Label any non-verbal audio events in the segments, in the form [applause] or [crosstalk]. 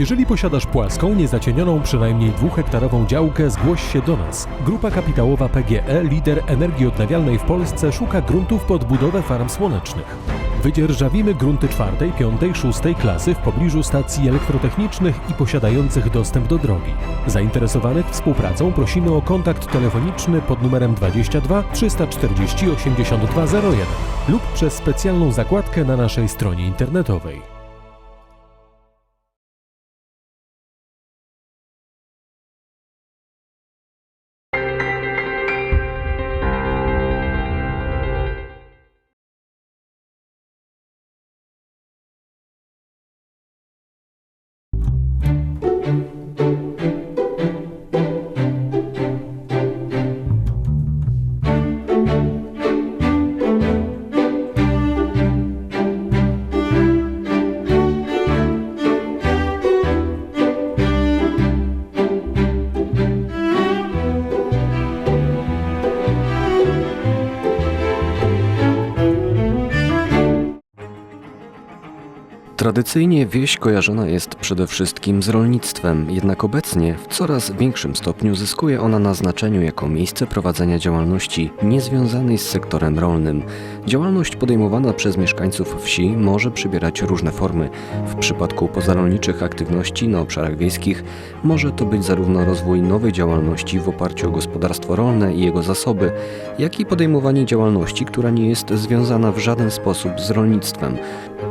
Jeżeli posiadasz płaską, niezacienioną przynajmniej dwuhektarową działkę, zgłoś się do nas. Grupa kapitałowa PGE, lider energii odnawialnej w Polsce, szuka gruntów pod budowę farm słonecznych. Wydzierżawimy grunty czwartej, piątej, szóstej klasy w pobliżu stacji elektrotechnicznych i posiadających dostęp do drogi. Zainteresowanych współpracą prosimy o kontakt telefoniczny pod numerem 22 340 8201 lub przez specjalną zakładkę na naszej stronie internetowej. Tradycyjnie wieś kojarzona jest przede wszystkim z rolnictwem, jednak obecnie w coraz większym stopniu zyskuje ona na znaczeniu jako miejsce prowadzenia działalności niezwiązanej z sektorem rolnym. Działalność podejmowana przez mieszkańców wsi może przybierać różne formy. W przypadku pozarolniczych aktywności na obszarach wiejskich może to być zarówno rozwój nowej działalności w oparciu o gospodarstwo rolne i jego zasoby, jak i podejmowanie działalności, która nie jest związana w żaden sposób z rolnictwem.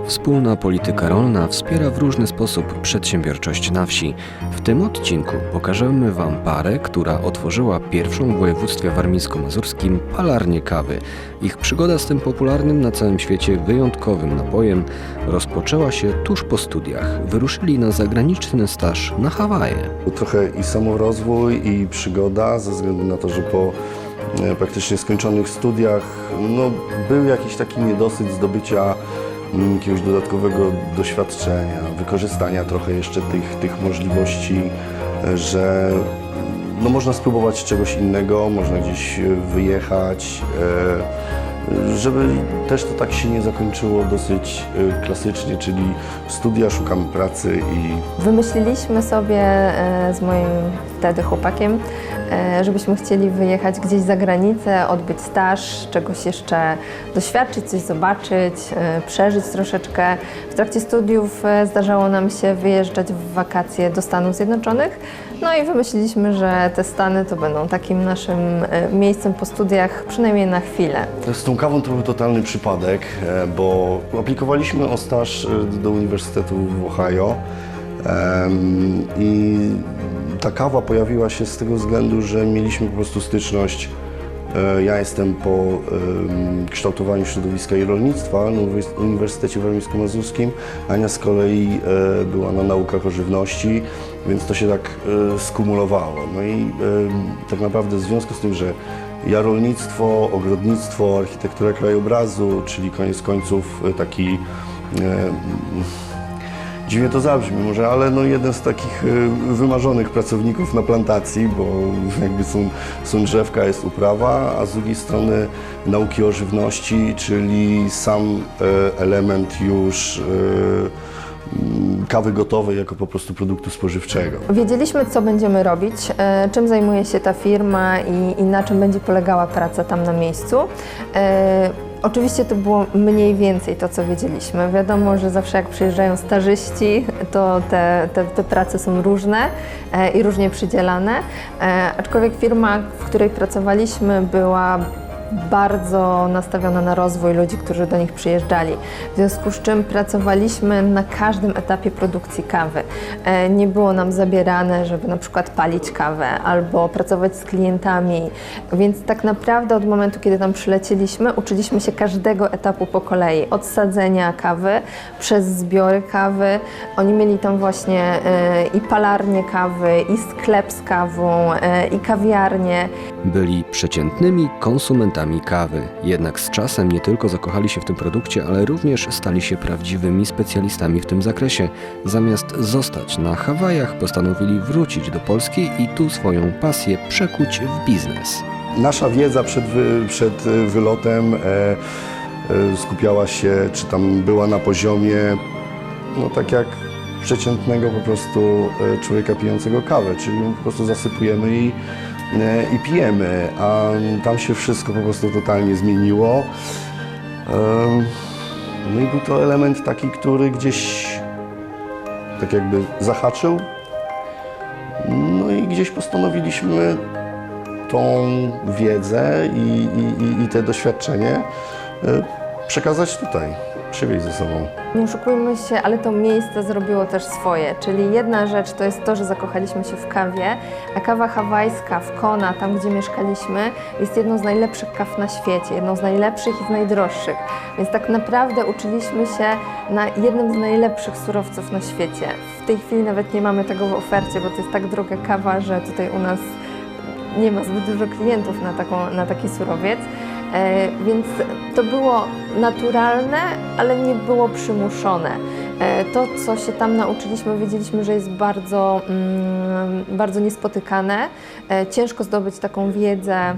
Wspólna polityka rolna wspiera w różny sposób przedsiębiorczość na wsi. W tym odcinku pokażemy Wam parę, która otworzyła pierwszą w województwie warmińsko-mazurskim palarnię kawy. Ich przygoda z tym popularnym na całym świecie wyjątkowym napojem rozpoczęła się tuż po studiach. Wyruszyli na zagraniczny staż na Hawaje. Trochę i samorozwój, i przygoda, ze względu na to, że po e, praktycznie skończonych studiach no, był jakiś taki niedosyt zdobycia jakiegoś dodatkowego doświadczenia, wykorzystania trochę jeszcze tych, tych możliwości, e, że no, można spróbować czegoś innego, można gdzieś e, wyjechać. e, żeby też to tak się nie zakończyło dosyć klasycznie, czyli studia, szukamy pracy i Wymyśliliśmy sobie z moim wtedy chłopakiem, e, żebyśmy chcieli wyjechać gdzieś za granicę, odbyć staż, czegoś jeszcze doświadczyć, coś zobaczyć, e, przeżyć troszeczkę. W trakcie studiów e, zdarzało nam się wyjeżdżać w wakacje do Stanów Zjednoczonych. No i wymyśliliśmy, że te Stany to będą takim naszym miejscem po studiach, przynajmniej na chwilę. Z tą kawą to był totalny przypadek, bo aplikowaliśmy o staż do Uniwersytetu w Ohio i ta kawa pojawiła się z tego względu, że mieliśmy po prostu styczność. e, Ja jestem po kształtowaniu środowiska i rolnictwa na Uniwers- Uniwersytecie Warmińsko-Mazurskim. Ania z kolei e, była na naukach o żywności, więc to się tak e, skumulowało. No i tak naprawdę w związku z tym, że ja rolnictwo, ogrodnictwo, architektura krajobrazu, czyli koniec końców taki, dziwnie to zabrzmi może, ale no jeden z takich e, wymarzonych pracowników na plantacji, bo jakby są, są drzewka, jest uprawa, a z drugiej strony nauki o żywności, czyli sam e, element już e, mm, kawy gotowej jako po prostu produktu spożywczego. Wiedzieliśmy, co będziemy robić, czym zajmuje się ta firma i, i na czym będzie polegała praca tam na miejscu. Oczywiście to było mniej więcej to, co wiedzieliśmy. Wiadomo, że zawsze jak przyjeżdżają stażyści, to te, te, te prace są różne e, i różnie przydzielane. E, Aczkolwiek firma, w której pracowaliśmy, była bardzo nastawiona na rozwój ludzi, którzy do nich przyjeżdżali. W związku z czym pracowaliśmy na każdym etapie produkcji kawy. E, Nie było nam zabierane, żeby na przykład palić kawę albo pracować z klientami, więc tak naprawdę od momentu, kiedy tam przylecieliśmy, uczyliśmy się każdego etapu po kolei. Od sadzenia kawy przez zbiory kawy. Oni mieli tam właśnie e, i palarnię kawy, i sklep z kawą, e, i kawiarnię. Byli przeciętnymi konsumentami kawy, jednak z czasem nie tylko zakochali się w tym produkcie, ale również stali się prawdziwymi specjalistami w tym zakresie. Zamiast zostać na Hawajach, postanowili wrócić do Polski i tu swoją pasję przekuć w biznes. Nasza wiedza przed, wy, przed wylotem e, e, skupiała się, czy tam była na poziomie, no tak jak przeciętnego po prostu e, człowieka pijącego kawę, czyli po prostu zasypujemy i, i pijemy, a tam się wszystko po prostu totalnie zmieniło. No i był to element taki, który gdzieś tak jakby zahaczył. No i gdzieś postanowiliśmy tą wiedzę i, i, i- i te doświadczenie e, przekazać tutaj, przywieźć ze sobą. Nie oszukujmy się, ale to miejsce zrobiło też swoje. Czyli jedna rzecz to jest to, że zakochaliśmy się w kawie, a kawa hawajska w Kona, tam gdzie mieszkaliśmy, jest jedną z najlepszych kaw na świecie, jedną z najlepszych i z najdroższych. Więc tak naprawdę uczyliśmy się na jednym z najlepszych surowców na świecie. W tej chwili nawet nie mamy tego w ofercie, bo to jest tak droga kawa, że tutaj u nas nie ma zbyt dużo klientów na, taką, na taki surowiec. E, więc to było naturalne, ale nie było przymuszone. E, to, co się tam nauczyliśmy, wiedzieliśmy, że jest bardzo, mm, bardzo niespotykane. E, ciężko zdobyć taką wiedzę.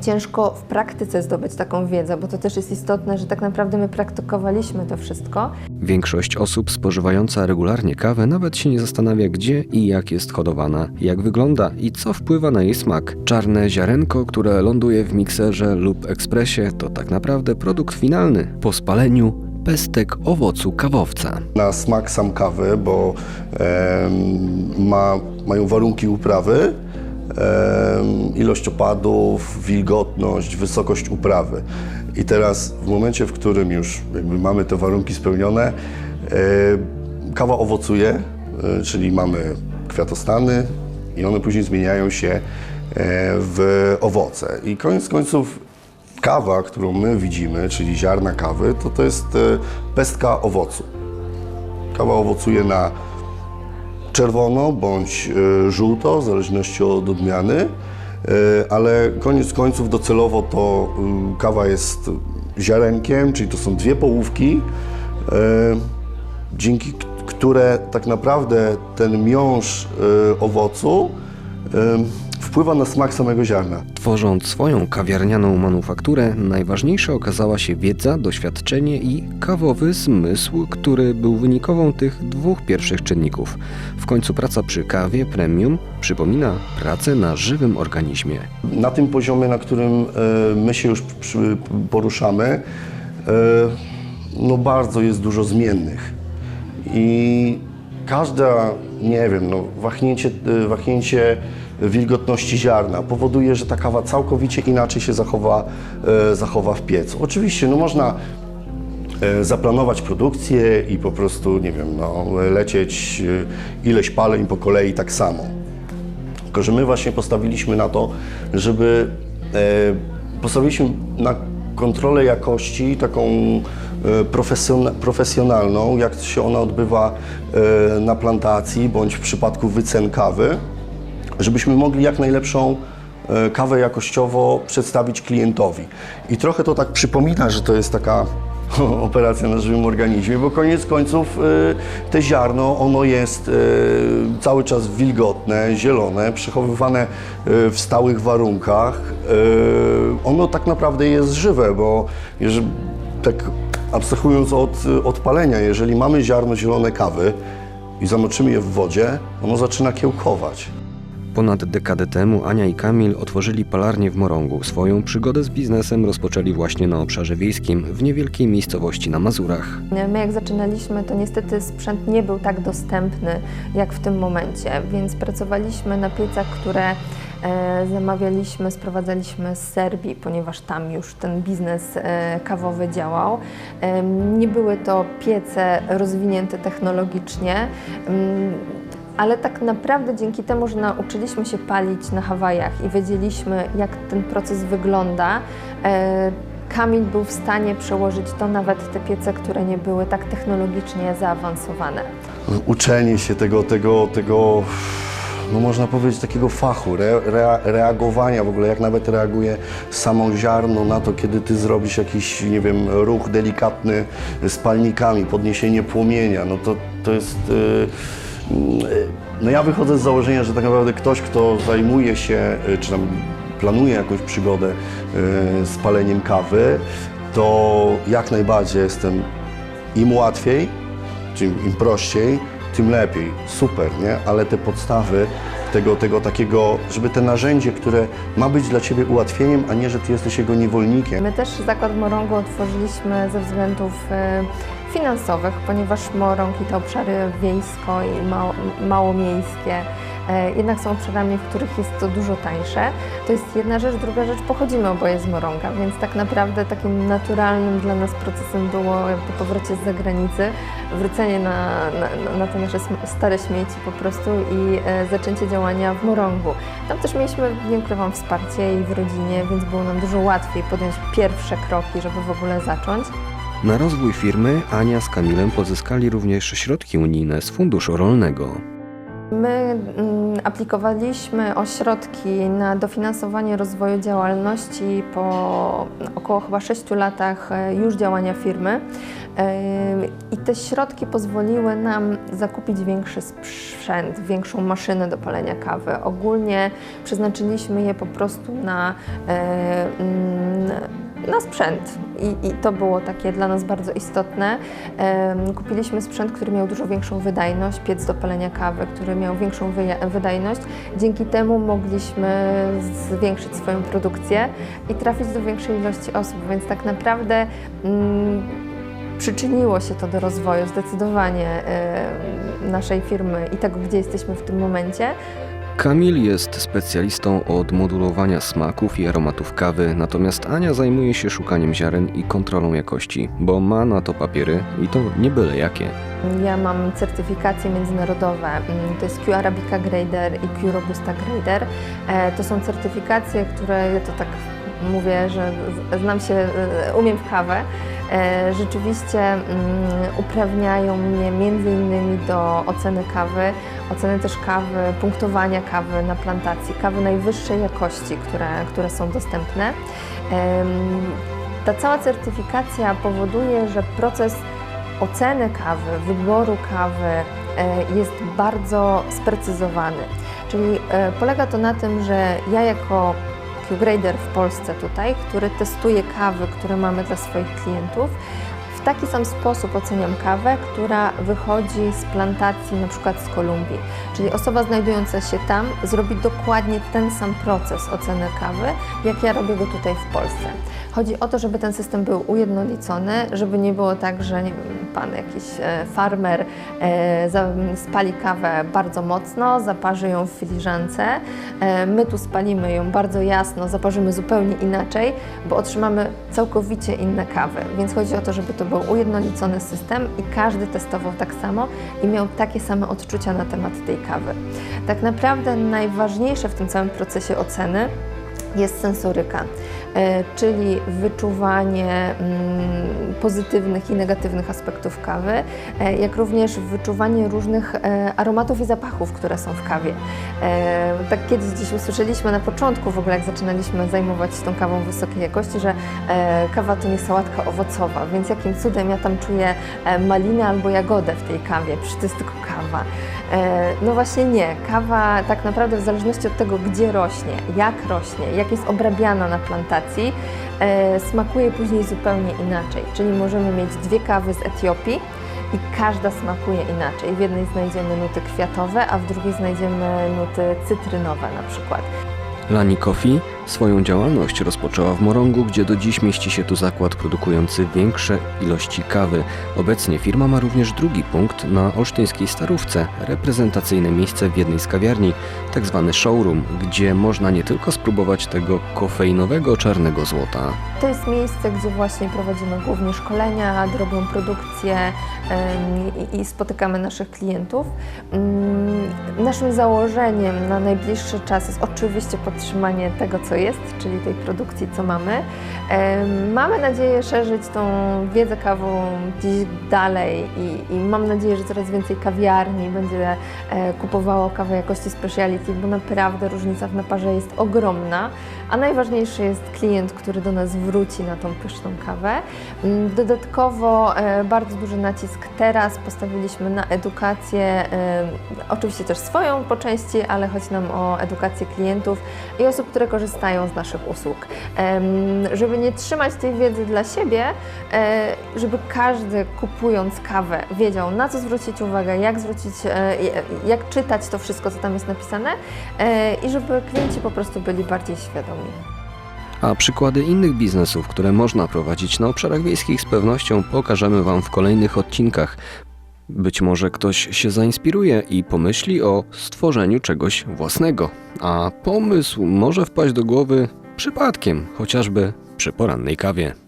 Ciężko w praktyce zdobyć taką wiedzę, bo to też jest istotne, że tak naprawdę my praktykowaliśmy to wszystko. Większość osób spożywająca regularnie kawę nawet się nie zastanawia, gdzie i jak jest hodowana, jak wygląda i co wpływa na jej smak. Czarne ziarenko, które ląduje w mikserze lub ekspresie, to tak naprawdę produkt finalny. Po spaleniu pestek owocu kawowca. Na smak sam kawy, bo em, ma, mają warunki uprawy, em, ilość opadów, wilgotność, wysokość uprawy. I teraz w momencie, w którym już mamy te warunki spełnione, e, kawa owocuje, e, czyli mamy kwiatostany i one później zmieniają się e, w owoce. I koniec końców kawa, którą my widzimy, czyli ziarna kawy, to to jest pestka owocu. Kawa owocuje na czerwono bądź żółto, w zależności od odmiany, ale koniec końców docelowo to e, kawa jest ziarenkiem, czyli to są dwie połówki, e, dzięki które tak naprawdę ten miąższ e, owocu e, wpływa na smak samego ziarna. Tworząc swoją kawiarnianą manufakturę, najważniejsza okazała się wiedza, doświadczenie i kawowy zmysł, który był wynikową tych dwóch pierwszych czynników. W końcu praca przy kawie premium przypomina pracę na żywym organizmie. na tym poziomie, na którym e, my się już poruszamy, e, no bardzo jest dużo zmiennych. I każda, nie wiem, no, wahnięcie, e, wahnięcie wilgotności ziarna powoduje, że ta kawa całkowicie inaczej się zachowa, e, zachowa w piecu. Oczywiście, no można e, zaplanować produkcję i po prostu, nie wiem, no, lecieć e, ileś paleń po kolei tak samo. Tylko, że my właśnie postawiliśmy na to, żeby postawiliśmy na kontrolę jakości taką profesjon- profesjonalną, jak się ona odbywa na plantacji bądź w przypadku wycen kawy, żebyśmy mogli jak najlepszą e, kawę jakościowo przedstawić klientowi. I trochę to tak przypomina, że to jest taka [laughs] operacja na żywym organizmie, bo koniec końców e, te ziarno, ono jest e, cały czas wilgotne, zielone, przechowywane w stałych warunkach. Ono tak naprawdę jest żywe, bo jeżeli, tak abstrahując od e, odpalenia, jeżeli mamy ziarno zielone kawy i zamoczymy je w wodzie, ono zaczyna kiełkować. Ponad dekadę temu Ania i Kamil otworzyli palarnię w Morągu. Swoją przygodę z biznesem rozpoczęli właśnie na obszarze wiejskim w niewielkiej miejscowości na Mazurach. My jak zaczynaliśmy, to niestety sprzęt nie był tak dostępny jak w tym momencie, więc pracowaliśmy na piecach, które e, zamawialiśmy, sprowadzaliśmy z Serbii, ponieważ tam już ten biznes e, kawowy działał. Em, Nie były to piece rozwinięte technologicznie. Ale tak naprawdę dzięki temu, że nauczyliśmy się palić na Hawajach i wiedzieliśmy, jak ten proces wygląda, e, Kamil był w stanie przełożyć to nawet te piece, które nie były tak technologicznie zaawansowane. uczenie się tego, tego, tego no można powiedzieć, takiego fachu, re, rea- reagowania w ogóle, jak nawet reaguje samo ziarno na to, kiedy ty zrobisz jakiś, nie wiem, ruch delikatny z palnikami, podniesienie płomienia, no to, to jest... y, y, no ja wychodzę z założenia, że tak naprawdę ktoś, kto zajmuje się, y, czy tam planuje jakąś przygodę y, z paleniem kawy, to jak najbardziej jestem im łatwiej, czyli im prościej, tym lepiej, super, nie? Ale te podstawy tego, tego takiego, żeby te narzędzie, które ma być dla Ciebie ułatwieniem, a nie, że Ty jesteś jego niewolnikiem. My też Zakład Morągu otworzyliśmy ze względów e, finansowych, ponieważ Morąg i te obszary wiejsko i mało, małomiejskie e, jednak są obszarami, w których jest to dużo tańsze. To jest jedna rzecz. Druga rzecz, pochodzimy oboje z Morąga, więc tak naprawdę takim naturalnym dla nas procesem było jakby powrocie z zagranicy, wrócenie na, na, na te nasze stare śmieci po prostu i e, zaczęcie działania w Morągu. Tam też mieliśmy, nie ukrywam, wsparcie i w rodzinie, więc było nam dużo łatwiej podjąć pierwsze kroki, żeby w ogóle zacząć. Na rozwój firmy Ania z Kamilem pozyskali również środki unijne z funduszu rolnego. My mm, aplikowaliśmy o środki na dofinansowanie rozwoju działalności po około chyba 6 latach e, już działania firmy. E, I te środki pozwoliły nam zakupić większy sprzęt, większą maszynę do palenia kawy. Ogólnie przeznaczyliśmy je po prostu na, e, mm, na sprzęt I, i to było takie dla nas bardzo istotne. Kupiliśmy sprzęt, który miał dużo większą wydajność, piec do palenia kawy, który miał większą wydajność. Dzięki temu mogliśmy zwiększyć swoją produkcję i trafić do większej ilości osób, więc tak naprawdę mm, przyczyniło się to do rozwoju zdecydowanie em, naszej firmy i tego, gdzie jesteśmy w tym momencie. Kamil jest specjalistą od modulowania smaków i aromatów kawy, natomiast Ania zajmuje się szukaniem ziaren i kontrolą jakości, bo ma na to papiery i to nie byle jakie. Ja mam certyfikacje międzynarodowe, mm, to jest Q Arabica Grader i Q Robusta Grader. E, To są certyfikacje, które ja to tak mówię, że znam się, e, umiem w kawę. E, Rzeczywiście mm, uprawniają mnie między innymi do oceny kawy, oceny też kawy, punktowania kawy na plantacji, kawy najwyższej jakości, które, które są dostępne. Ta cała certyfikacja powoduje, że proces oceny kawy, wyboru kawy e, jest bardzo sprecyzowany. Czyli e, polega to na tym, że ja jako Q-Grader w Polsce tutaj, który testuje kawy, które mamy dla swoich klientów, w taki sam sposób oceniam kawę, która wychodzi z plantacji na przykład z Kolumbii. Czyli osoba znajdująca się tam zrobi dokładnie ten sam proces oceny kawy, jak ja robię go tutaj w Polsce. Chodzi o to, żeby ten system był ujednolicony, żeby nie było tak, że nie wiem, pan jakiś e, farmer e, spali kawę bardzo mocno, zaparzy ją w filiżance, e, my tu spalimy ją bardzo jasno, zaparzymy zupełnie inaczej, bo otrzymamy całkowicie inne kawy. Więc chodzi o to, żeby to był ujednolicony system i każdy testował tak samo i miał takie same odczucia na temat tej kawy. Tak naprawdę najważniejsze w tym całym procesie oceny jest sensoryka, czyli wyczuwanie mm, pozytywnych i negatywnych aspektów kawy, e, jak również wyczuwanie różnych e, aromatów i zapachów, które są w kawie. E, Tak kiedyś gdzieś usłyszeliśmy na początku, w ogóle jak zaczynaliśmy zajmować się tą kawą wysokiej jakości, że e, kawa to nie sałatka owocowa, więc jakim cudem ja tam czuję e, malinę albo jagodę w tej kawie, przecież to jest tylko kawa. E, No właśnie nie. Kawa tak naprawdę w zależności od tego, gdzie rośnie, jak rośnie, jak jest obrabiana na plantacji, e, smakuje później zupełnie inaczej. Czyli możemy mieć dwie kawy z Etiopii i każda smakuje inaczej. W jednej znajdziemy nuty kwiatowe, a w drugiej znajdziemy nuty cytrynowe na przykład. Lani Coffee swoją działalność rozpoczęła w Morągu, gdzie do dziś mieści się tu zakład produkujący większe ilości kawy. Obecnie firma ma również drugi punkt na olsztyńskiej Starówce, reprezentacyjne miejsce w jednej z kawiarni, tak zwany showroom, gdzie można nie tylko spróbować tego kofeinowego czarnego złota. To jest miejsce, gdzie właśnie prowadzimy głównie szkolenia, drobną produkcję i spotykamy naszych klientów. Mm, Naszym założeniem na najbliższy czas jest oczywiście podtrzymanie tego, co jest, czyli tej produkcji, co mamy. Mamy nadzieję szerzyć tą wiedzę kawą gdzieś dalej i, i mam nadzieję, że coraz więcej kawiarni będzie e, kupowało kawę jakości speciality, bo naprawdę różnica w naparze jest ogromna, a najważniejszy jest klient, który do nas wróci na tą pyszną kawę. Mm, Dodatkowo e, bardzo duży nacisk teraz postawiliśmy na edukację, oczywiście też swoją po części, ale chodzi nam o edukację klientów i osób, które korzystają korzystają z naszych usług. Żeby nie trzymać tej wiedzy dla siebie, e, żeby każdy kupując kawę wiedział na co zwrócić uwagę, jak zwrócić, e, jak czytać to wszystko, co tam jest napisane e, i żeby klienci po prostu byli bardziej świadomi. A przykłady innych biznesów, które można prowadzić na obszarach wiejskich z pewnością pokażemy Wam w kolejnych odcinkach. Być może ktoś się zainspiruje i pomyśli o stworzeniu czegoś własnego, a pomysł może wpaść do głowy przypadkiem, chociażby przy porannej kawie.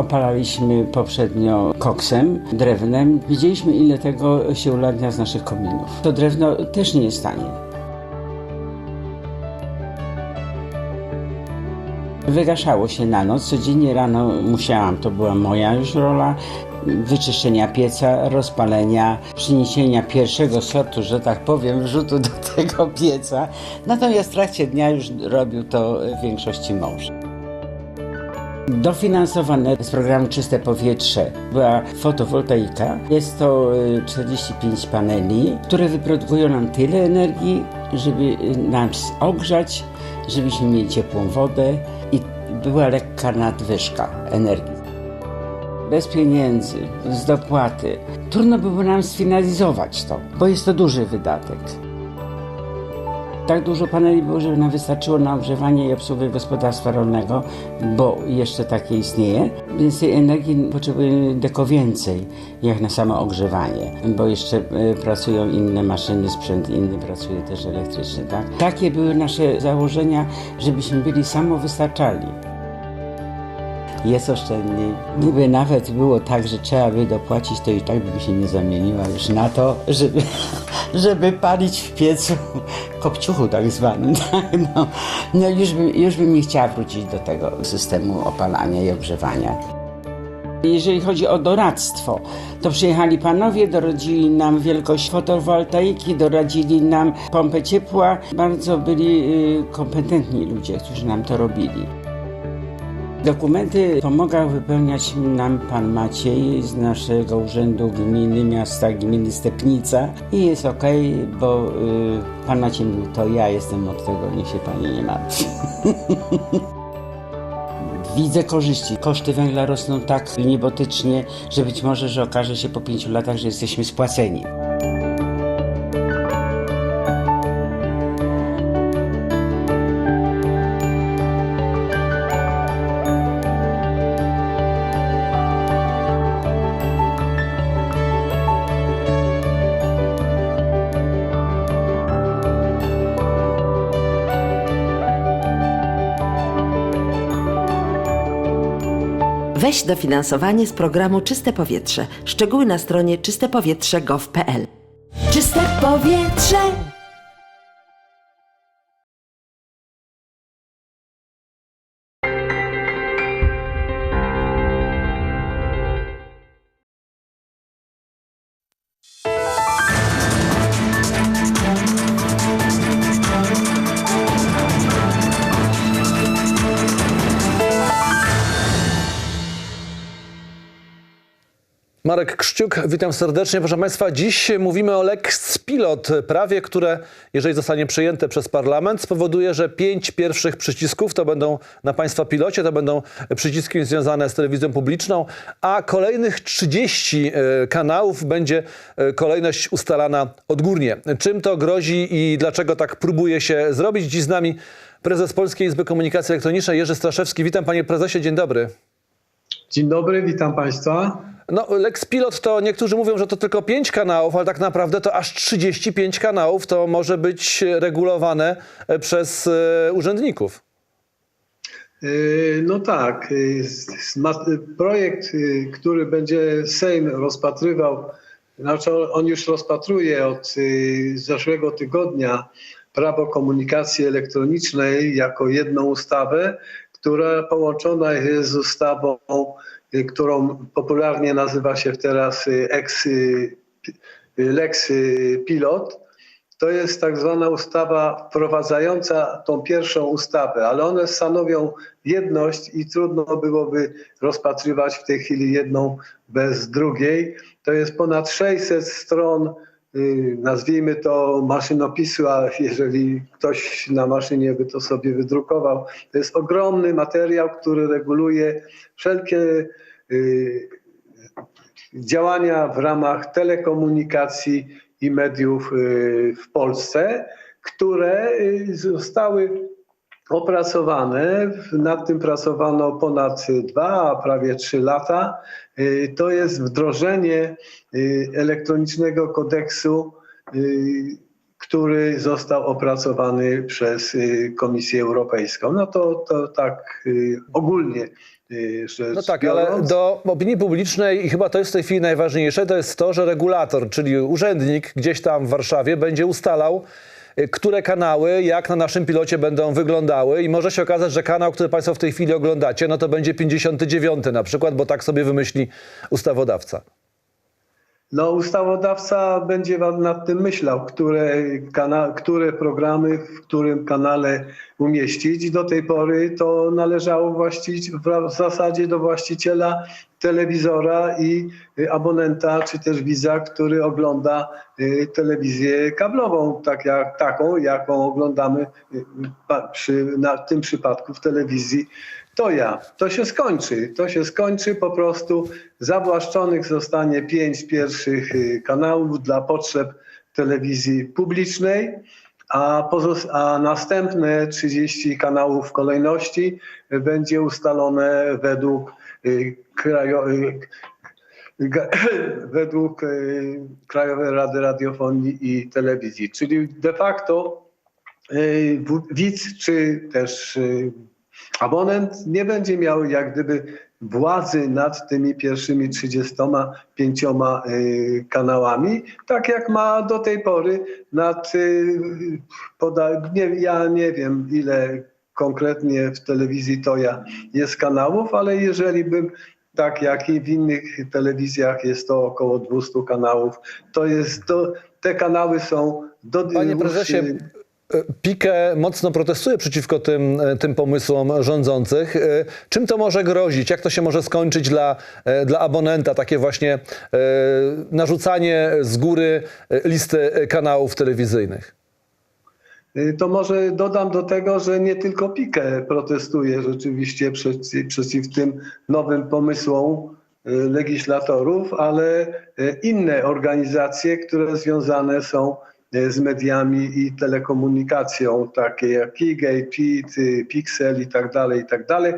Opalaliśmy poprzednio koksem, drewnem. Widzieliśmy, ile tego się ulatnia z naszych kominów. To drewno też nie jest tanie. Wygaszało się na noc, codziennie rano musiałam, to była moja już rola, wyczyszczenia pieca, rozpalenia, przyniesienia pierwszego sortu, że tak powiem, wrzutu do tego pieca. Natomiast w trakcie dnia już robił to w większości mąż. Dofinansowane z programu Czyste Powietrze była fotowoltaika. Jest to y, 45 paneli, które wyprodukują nam tyle energii, żeby y, nas ogrzać, żebyśmy mieli ciepłą wodę i była lekka nadwyżka energii. Bez pieniędzy, z dopłaty. Trudno było nam sfinalizować to, bo jest to duży wydatek. Tak dużo paneli było, żeby nam wystarczyło na ogrzewanie i obsługę gospodarstwa rolnego, bo jeszcze takie istnieje. Więc tej energii potrzebujemy deko więcej, jak na samo ogrzewanie, bo jeszcze e, pracują inne maszyny, sprzęt inny pracuje też elektryczny. Tak? Takie były nasze założenia, żebyśmy byli samowystarczalni. Jest oszczędniej. Gdyby nawet było tak, że trzeba by dopłacić, to i tak bym się nie zamieniła już na to, żeby, [laughs] żeby palić w piecu kopciuchu tak zwanym. [laughs] Tak? No, no już, bym, już bym nie chciała wrócić do tego systemu opalania i ogrzewania. Jeżeli chodzi o doradztwo, to przyjechali panowie, doradzili nam wielkość fotowoltaiki, doradzili nam pompę ciepła. Bardzo byli y, kompetentni ludzie, którzy nam to robili. Dokumenty pomagał wypełniać nam pan Maciej z naszego urzędu gminy, miasta gminy Stepnica i jest ok, bo y, pan Maciej mówił, to ja jestem od tego, niech się pani nie martwi. [laughs] Widzę korzyści. Koszty węgla rosną tak niebotycznie, że być może, że okaże się po pięciu latach, że jesteśmy spłaceni. Dofinansowanie z programu Czyste Powietrze. Szczegóły na stronie czystepowietrze.gov.pl. Czyste powietrze! Marek Krzciuk, witam serdecznie. Proszę Państwa, dziś mówimy o Lex Pilot, prawie, które, jeżeli zostanie przyjęte przez parlament, spowoduje, że pięć pierwszych przycisków to będą na Państwa pilocie, to będą przyciski związane z telewizją publiczną, a kolejnych 30 e, kanałów będzie e, kolejność ustalana odgórnie. Czym to grozi i dlaczego tak próbuje się zrobić? Dziś z nami prezes Polskiej Izby Komunikacji Elektronicznej Jerzy Straszewski. Witam Panie Prezesie, dzień dobry. Dzień dobry, witam Państwa. No, Lex Pilot to niektórzy mówią, że to tylko 5 kanałów, ale tak naprawdę to aż 35 kanałów to może być regulowane e, przez e, urzędników. Yy, No tak, projekt, który będzie Sejm rozpatrywał, znaczy on już rozpatruje od zeszłego tygodnia prawo komunikacji elektronicznej jako jedną ustawę, która połączona jest z ustawą, którą popularnie nazywa się teraz yy, ex, yy, Lex Pilot. To jest tak zwana ustawa wprowadzająca tą pierwszą ustawę, ale one stanowią jedność i trudno byłoby rozpatrywać w tej chwili jedną bez drugiej. To jest ponad 600 stron, y, nazwijmy to maszynopisu, a jeżeli ktoś na maszynie by to sobie wydrukował, to jest ogromny materiał, który reguluje wszelkie y, działania w ramach telekomunikacji i mediów y, w Polsce, które y, zostały opracowane. Nad tym pracowano ponad dwa, a prawie trzy lata. Y, To jest wdrożenie y, elektronicznego kodeksu, y, który został opracowany przez Komisję Europejską. No to, to tak ogólnie No tak, ale do opinii publicznej i chyba to jest w tej chwili najważniejsze, to jest to, że regulator, czyli urzędnik gdzieś tam w Warszawie będzie ustalał, które kanały, jak na naszym pilocie będą wyglądały i może się okazać, że kanał, który Państwo w tej chwili oglądacie, no to będzie 59 na przykład, bo tak sobie wymyśli ustawodawca. No, ustawodawca będzie wam nad tym myślał, które, kana- które programy w którym kanale umieścić. Do tej pory to należało właścić, w zasadzie do właściciela telewizora i y, abonenta, czy też widza, który ogląda y, telewizję kablową, tak jak, taką, jaką oglądamy y, przy, na tym przypadku w telewizji to ja. To się skończy. To się skończy po prostu. Zawłaszczonych zostanie pięć pierwszych kanałów dla potrzeb telewizji publicznej, a, a następne 30 kanałów w kolejności będzie ustalone według y, y, [coughs] według y, Krajowej Rady Radiofonii i Telewizji. Czyli de facto y, widz czy też abonent nie będzie miał jak gdyby władzy nad tymi pierwszymi 35 y, kanałami, tak jak ma do tej pory nad, y, poda, nie, ja nie wiem ile konkretnie w telewizji to ja jest kanałów, ale jeżeli bym tak jak i w innych telewizjach jest to około 200 kanałów, to jest to, te kanały są do Panie prezesie, Pikę mocno protestuje przeciwko tym, e, tym pomysłom rządzących. E, Czym to może grozić? Jak to się może skończyć dla, e, dla abonenta? Takie właśnie narzucanie z góry listy kanałów telewizyjnych. To może dodam do tego, że nie tylko Pikę protestuje rzeczywiście przeciw, przeciw tym nowym pomysłom legislatorów, ale inne organizacje, które związane są y, z mediami i telekomunikacją, takie jak PIT, y, Pixel i tak dalej, i tak dalej.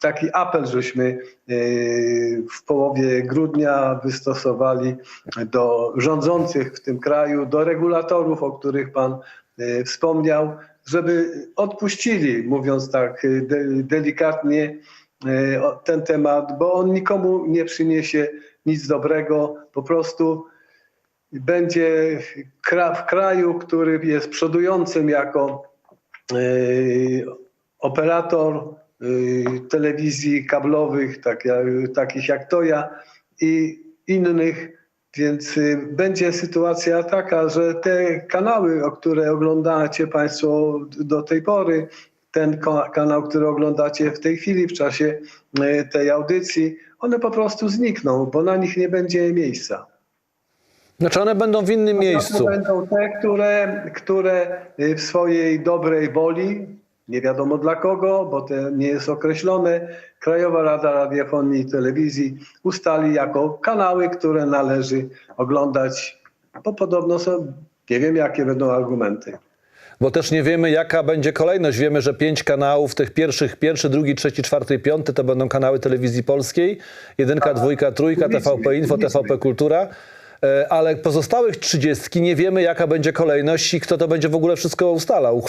Taki apel żeśmy y, w połowie grudnia wystosowali do rządzących w tym kraju, do regulatorów, o których pan y, wspomniał, żeby odpuścili, mówiąc tak de, delikatnie, ten temat, bo on nikomu nie przyniesie nic dobrego. Po prostu będzie w kraju, który jest przodującym jako y, operator y, telewizji kablowych, tak jak, takich jak Toja i innych, więc y, będzie sytuacja taka, że te kanały, o które oglądacie Państwo do tej pory, ten kanał, który oglądacie w tej chwili w czasie tej audycji, one po prostu znikną, bo na nich nie będzie miejsca. Znaczy one będą w innym miejscu. To będą te, które, które y, w swojej dobrej woli, nie wiadomo dla kogo, bo to nie jest określone, Krajowa Rada Radiofonii i Telewizji ustali jako kanały, które należy oglądać, bo podobno są, nie wiem jakie będą argumenty. Bo też nie wiemy, jaka będzie kolejność. Wiemy, że pięć kanałów, tych pierwszych, pierwszy, drugi, trzeci, czwarty i piąty, to będą kanały telewizji polskiej. Jedynka, dwójka, trójka, TVP Info. TVP Kultura. E, Ale pozostałych trzydziestki nie wiemy, jaka będzie kolejność i kto to będzie w ogóle wszystko ustalał.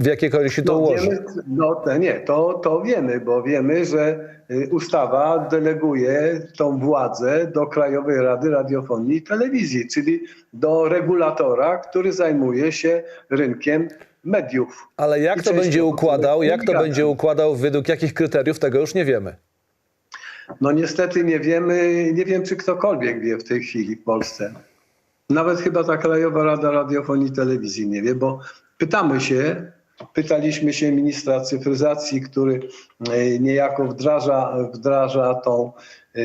W jakiej kolejności to No, ułoży. wiemy, no to nie, to, to wiemy, bo wiemy, że y, ustawa deleguje tą władzę do Krajowej Rady Radiofonii i Telewizji, czyli do regulatora, który zajmuje się rynkiem mediów. Ale jak I to będzie układał, jak to będzie układał, według jakich kryteriów, tego już nie wiemy. No niestety nie wiemy, nie wiem czy ktokolwiek wie w tej chwili w Polsce. Nawet chyba ta Krajowa Rada Radiofonii i Telewizji nie wie, bo pytamy się, pytaliśmy się ministra cyfryzacji, który e, niejako wdraża, wdraża tą e,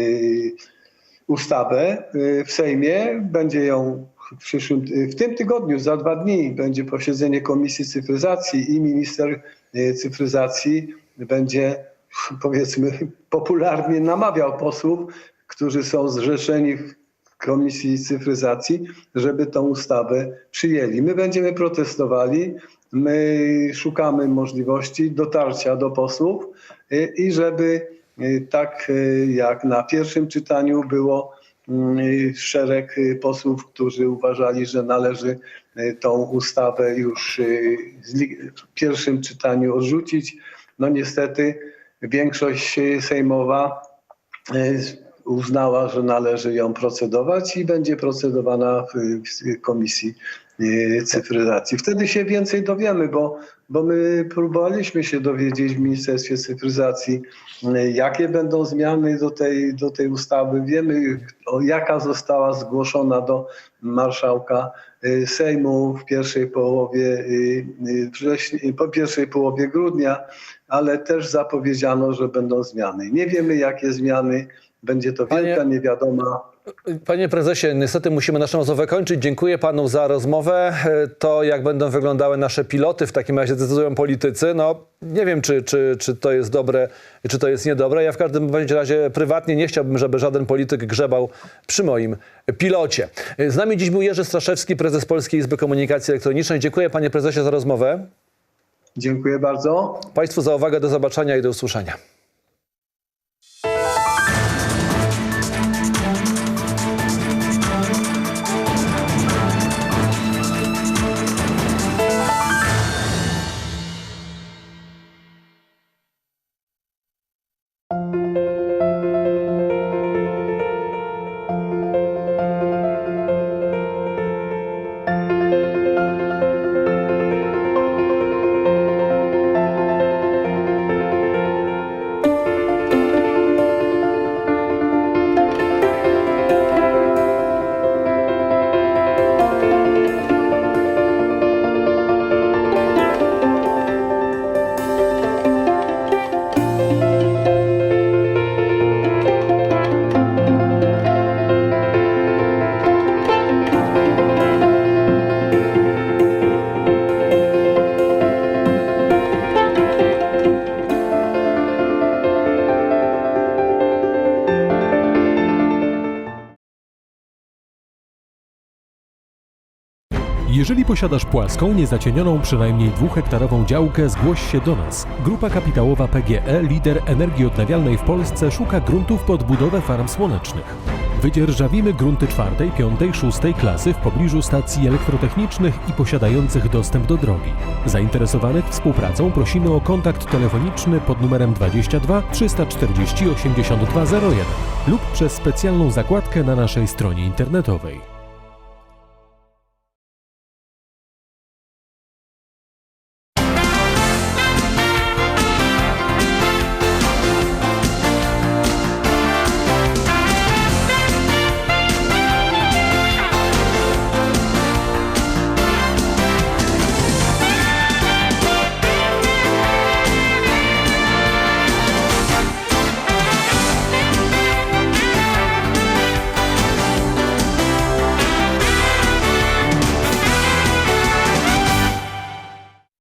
ustawę e, w Sejmie. Będzie ją w, przyszłym, w tym tygodniu, za dwa dni będzie posiedzenie Komisji Cyfryzacji i minister cyfryzacji będzie [laughs] powiedzmy popularnie namawiał posłów, którzy są zrzeszeni w Komisji Cyfryzacji, żeby tą ustawę przyjęli. My będziemy protestowali, my szukamy możliwości dotarcia do posłów y, i żeby y, tak y, jak na pierwszym czytaniu było szereg posłów, którzy uważali, że należy tą ustawę już w pierwszym czytaniu odrzucić. No niestety większość sejmowa y, uznała, że należy ją procedować i będzie procedowana w, Komisji y, Cyfryzacji. Wtedy się więcej dowiemy, bo, bo my próbowaliśmy się dowiedzieć w Ministerstwie Cyfryzacji, y, jakie będą zmiany do tej, do tej ustawy. Wiemy, jaka została zgłoszona do marszałka y, Sejmu w pierwszej połowie września, po pierwszej połowie grudnia, ale też zapowiedziano, że będą zmiany. Nie wiemy, jakie zmiany. Będzie to Panie- wielka niewiadoma. Panie prezesie, niestety musimy naszą rozmowę kończyć. Dziękuję panu za rozmowę. To, jak będą wyglądały nasze piloty, w takim razie decydują politycy. No, nie wiem, czy, czy, czy to jest dobre, czy to jest niedobre. Ja w każdym bądź razie prywatnie nie chciałbym, żeby żaden polityk grzebał przy moim pilocie. Z nami dziś był Jerzy Straszewski, prezes Polskiej Izby Komunikacji Elektronicznej. Dziękuję panie prezesie za rozmowę. Dziękuję bardzo. Państwu za uwagę. Do zobaczenia i do usłyszenia. Posiadasz płaską, niezacienioną przynajmniej dwuhektarową działkę, zgłoś się do nas. Grupa kapitałowa PGE, lider energii odnawialnej w Polsce, szuka gruntów pod budowę farm słonecznych. Wydzierżawimy grunty czwartej, piątej, szóstej klasy w pobliżu stacji elektrotechnicznych i posiadających dostęp do drogi. Zainteresowanych współpracą prosimy o kontakt telefoniczny pod numerem 22 340 8201 lub przez specjalną zakładkę na naszej stronie internetowej.